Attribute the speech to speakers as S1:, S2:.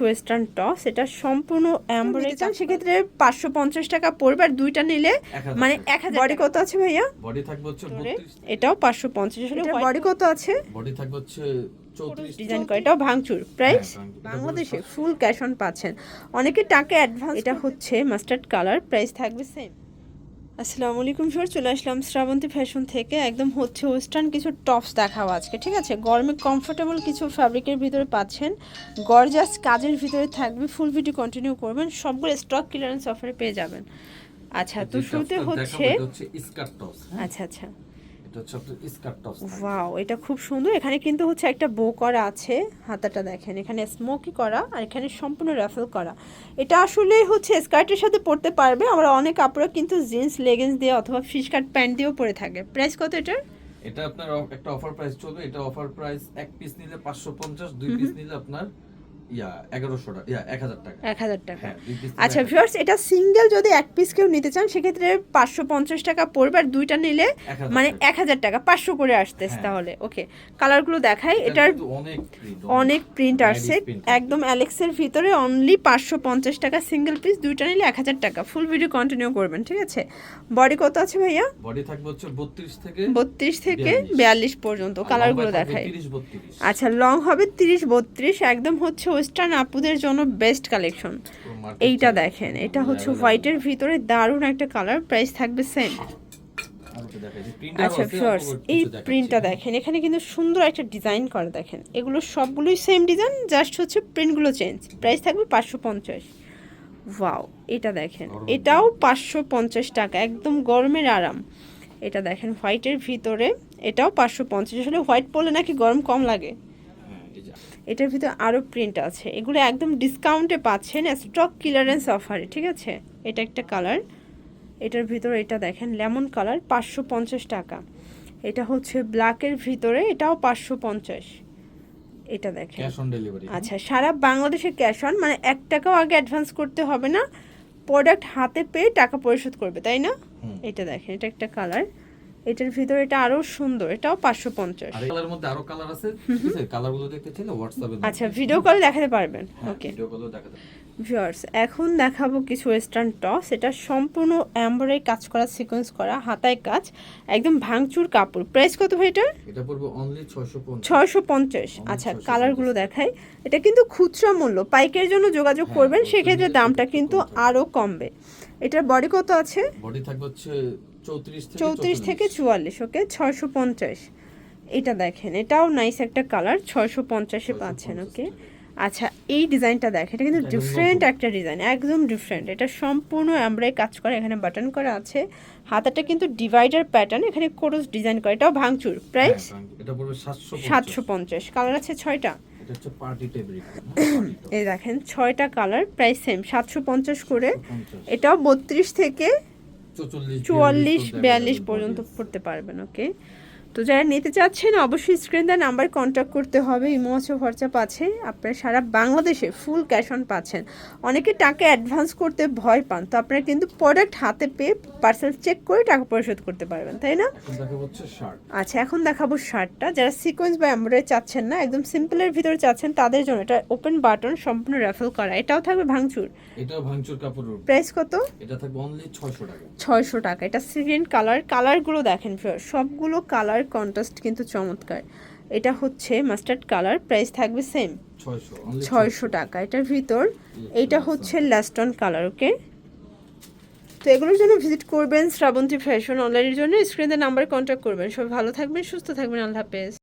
S1: Western toss এটা সম্পূর্ণ অ্যাম্বরে চান সেক্ষেত্রে পাঁচশো পঞ্চাশ টাকা পড়বে আর দুইটা নিলে মানে এক হাজার বডি কত আছে ভাইয়া?
S2: বডি থাকবে হচ্ছে
S1: এটাও পাঁচশো পঞ্চাশ। বডি কত আছে?
S2: বডি থাকবে হচ্ছে
S1: ডিজাইন করে এটাও ভাঙচুর প্রাইস
S2: হ্যাঁ,
S1: বাংলাদেশে ফুল ক্যাশ অন পাচ্ছেন। অনেকে টাকা অ্যাডভান্স এটা হচ্ছে মাস্টার্ড কালার প্রাইস থাকবে সেম আসসালামু আলাইকুম স্যার চলে আসলাম শ্রাবন্তী ফ্যাশন থেকে। একদম হচ্ছে ওয়েস্টার্ন কিছু টপস দেখাবো আজকে ঠিক আছে? গরমে কমফোর্টেবল কিছু ফ্যাব্রিকের ভিতরে পাচ্ছেন। গর্জাস কাজের ভিতরে থাকবে ফুল ভিডিও কন্টিনিউ করবেন সবগুলো স্টক ক্লিয়ারেন্স অফারে পেয়ে যাবেন। আচ্ছা তো শুরুতে হচ্ছে
S2: হ্যাঁ?
S1: আচ্ছা আচ্ছা।
S2: এটা হচ্ছে স্কার্ট টপস
S1: ওয়াও এটা খুব সুন্দর। এখানে কিন্তু হচ্ছে একটা বো করা আছে হাতাটা দেখেন। এখানে স্মোকি করা আর এখানে সম্পূর্ণ রাফেল করা। এটা আসলে হচ্ছে স্কার্টের সাথে পরতে পারবে। আমরা অনেক কাপড় কিন্তু জিন্স লেগিংস দিয়ে অথবা ফিশ কাট প্যান্ট দিয়েও পরে থাকে। প্রাইস কত এটার?
S2: এটা আপনার একটা অফার প্রাইস চলবে। এটা অফার প্রাইস এক পিস নিলে পাঁচশো পঞ্চাশ দুই পিস নিলে আপনার ইয়া এগারোশো টাকা ইয়া এক হাজার টাকা।
S1: এক হাজার টাকা।
S2: হ্যাঁ
S1: আচ্ছা ভিউয়ার্স এটা সিঙ্গেল যদি এক পিস কেউ নিতে চান সেক্ষেত্রে পাঁচশো পঞ্চাশ টাকা পড়বে আর দুইটা নিলে মানে এক হাজার টাকা পাঁচশো করে আসতেছে
S2: হ্যাঁ।
S1: তাহলে। ওকে কালারগুলো দেখাই। এটার
S2: অনেক
S1: প্রিন্ট আসছে। একদম অ্যালেক্সের ভিতরে অনলি পাঁচশো পঞ্চাশ টাকা সিঙ্গেল পিস দুইটা নিলে এক হাজার টাকা। ফুল ভিডিও কন্টিনিউ করবেন ঠিক আছে? বডি কত আছে ভাইয়া?
S2: বডি থাকবে হচ্ছে বত্রিশ থেকে
S1: বত্রিশ থেকে বিয়াল্লিশ। পর্যন্ত। কালারগুলো দেখাই। আচ্ছা লং হবে তিরিশ বত্রিশ। একদম হচ্ছে ওয়েস্টার্ন আপুদের জন্য বেস্ট কালেকশন। এইটা দেখেন এটা হচ্ছে হোয়াইটের ভিতরে দারুণ একটা কালার প্রাইস থাকবে সেম। আচ্ছা ফিওর্স এই প্রিন্টটা দেখেন এখানে কিন্তু সুন্দর একটা ডিজাইন করা দেখেন এগুলো সবগুলোই সেম ডিজাইন জাস্ট হচ্ছে প্রিন্টগুলো চেঞ্জ প্রাইস থাকবে পাঁচশো পঞ্চাশ। ওয়াও এটা দেখেন এটাও পাঁচশো পঞ্চাশ টাকা একদম গরমের আরাম। এটা দেখেন হোয়াইটের ভিতরে এটাও পাঁচশো পঞ্চাশ আসলে হোয়াইট পরলে নাকি গরম কম লাগে। এটার ভিতরে আরও প্রিন্ট আছে। এগুলো একদম ডিসকাউন্টে পাচ্ছেন স্টক ক্লিয়ারেন্স অফারে ঠিক আছে? এটা একটা কালার এটার ভিতরে এটা দেখেন লেমন কালার পাঁচশো পঞ্চাশ টাকা। এটা হচ্ছে ব্ল্যাকের ভিতরে এটাও পাঁচশো পঞ্চাশ। এটা দেখেন।
S2: ক্যাশ অন ডেলিভারি
S1: আচ্ছা সারা বাংলাদেশে ক্যাশ অন মানে এক টাকাও আগে অ্যাডভান্স করতে হবে না। প্রোডাক্ট হাতে পেয়ে টাকা পরিশোধ করবে তাই না? এটা দেখেন এটা একটা কালার এটার ভিতরে এটা আরও সুন্দর এটাও পাঁচশো পঞ্চাশ।
S2: আর কালারের মধ্যে আরও কালার আছে? কালারগুলো দেখতে চাইলে হোয়াটসঅ্যাপে
S1: আচ্ছা ভিডিও কল দেখাতে পারবেন। ওকে
S2: ভিডিও কলও দেখাতে
S1: ভিউয়ার্স এখন দেখাবো কিছু ওয়েস্টার্ন টস এটা সম্পূর্ণ অ্যাম্বরাই কাজ করা সিকোয়েন্স করা হাতায় কাজ একদম ভাঙচুর কাপড়। প্রাইস কত ভাই এটার?
S2: এটা পড়বে অনলি 650
S1: ছয়শো পঞ্চাশ। আচ্ছা
S2: 650
S1: কালারগুলো দেখাই। এটা কিন্তু খুচরা মূল্য পাইকারের জন্য যোগাযোগ
S2: হ্যাঁ,
S1: করবেন সেক্ষেত্রে দামটা কিন্তু। আরও কমবে। এটার বডি কত আছে?
S2: বডি থাকবে হচ্ছে 34 থেকে
S1: চৌত্রিশ থেকে চুয়াল্লিশ ওকে? ছয়শো পঞ্চাশ। এটা দেখেন এটাও নাইস একটা কালার ছয়শো পঞ্চাশে পাচ্ছেন
S2: 650
S1: ওকে? আচ্ছা এই ডিজাইনটা দেখেন এটা কিন্তু ডিফারেন্ট একটা ডিজাইন একদম ডিফারেন্ট এটা সম্পূর্ণ আমরাই কাজ করে এখানে বাটন করা আছে। হাতাটা কিন্তু ডিভাইডার প্যাটার্ন এখানে কোরস ডিজাইন করে এটাও ভাঙচুর প্রাইস
S2: হ্যাঁ, 750
S1: সাতশো পঞ্চাশ। কালার আছে ছয়টা। এই দেখেন ছয়টা কালার প্রাইস সেম সাতশো পঞ্চাশ করে। এটাও বত্রিশ থেকে
S2: 44
S1: চুয়াল্লিশ
S2: 42
S1: বিয়াল্লিশ পর্যন্ত। পড়তে পারবেন ওকে তো যারা নিতে চাচ্ছেন অবশ্যই স্ক্রিন দেওয়া নাম্বার কন্ট্যাক্ট করতে হবে। ইমো আছে হোয়াটসঅ্যাপ আছে। আপনারা সারা বাংলাদেশে ফুল ক্যাশ অন পাচ্ছেন। অনেকে টাকা অ্যাডভান্স করতে ভয় পান তো আপনারা কিন্তু প্রোডাক্ট হাতে পেয়ে পার্সেল চেক করে টাকা পরিশোধ করতে পারবেন তাই না? আচ্ছা এখন দেখাবো শার্টটা যারা সিকোয়েন্স বা এমব্রয়ডারি চাচ্ছেন না একদম সিম্পলের ভিতরে চাচ্ছেন তাদের জন্য এটা ওপেন বাটন সম্পূর্ণ র্যাফেল করা। এটাও থাকবে ভাঙচুর।
S2: এটাও ভাঙচুর কাপড়ের
S1: প্রাইস কত?
S2: এটা থাকবে অনলি 600 টাকা।
S1: ছয়শো টাকা। এটা সেকেন্ড কালার কালারগুলো দেখেন সবগুলো কালার কন্ট্রাস্ট কিন্তু চমৎকার। এটা হচ্ছে মাস্টার্ড কালার প্রাইস থাকবে সেম
S2: 600 অনলি
S1: ছয়শো টাকা এটার ভিতর এটা হচ্ছে লাস্টন কালার ওকে তো এগুলোর জন্য ভিজিট করবেন শ্রাবন্তী ফ্যাশন অনলাইনের জন্য। স্ক্রিনের নাম্বারে কন্ট্যাক্ট করবেন। সবাই ভালো থাকবেন সুস্থ থাকবেন আল্লাহ হাফেজ।